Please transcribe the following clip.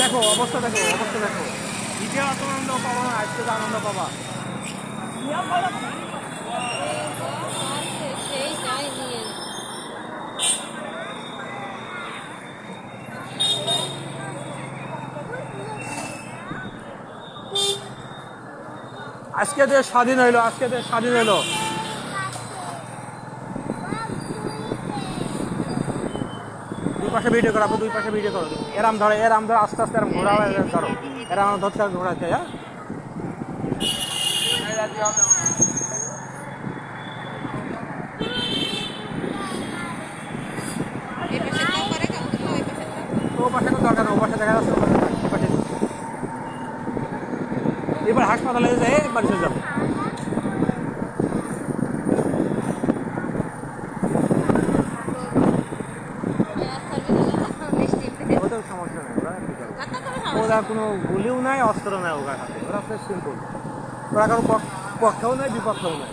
দেখো, অবস্থা দেখো অবস্থা দেখো। আনন্দ না, আজকে আনন্দ পাবা। আজকে দেশ স্বাধীন হইল, আজকে দেশ স্বাধীন হইল। দুই পাশে ভিডিও করো দুই পাশে ভিডিও করো। এরাম ধরো এরাম ধরো, আস্তে আস্তে এরাম ঘোরা ধরো। এরাম ধরতে ঘোরাতে হ্যাঁ? ও পাশে দরকার দেখা যাচ্ছে। এবার হাসপাতালে যাই চলে যাব। ওদের সমস্যা নেই, ওরা ওরা কোনো গুলিও নাই অস্ত্র নাই ওরা হাতে। ওরা হচ্ছে সিম্পল ওরা কারও পক্ষেও নাই, বিপক্ষেও নাই।